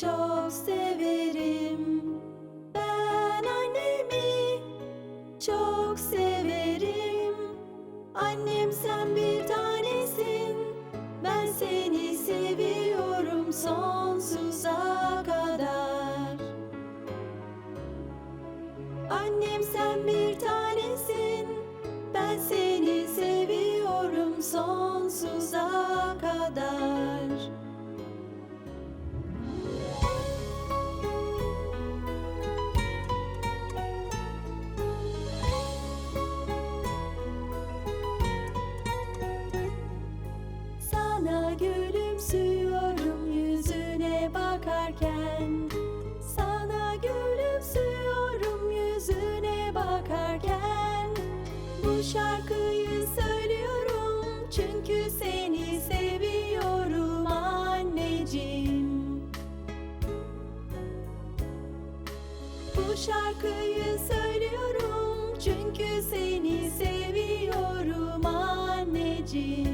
çok severim. Ben annemi çok severim. Annem sen bir tanesin. Ben seni seviyorum sonsuza kadar. Annem sen bir tanesin. Ben seni seviyorum sonsuza kadar. Sana gülümsüyorum yüzüne bakarken. Sana gülümsüyorum yüzüne bakarken. Bu şarkıyı söylüyorum çünkü seni seviyorum anneciğim. Bu şarkıyı söylüyorum çünkü seni seviyorum anneciğim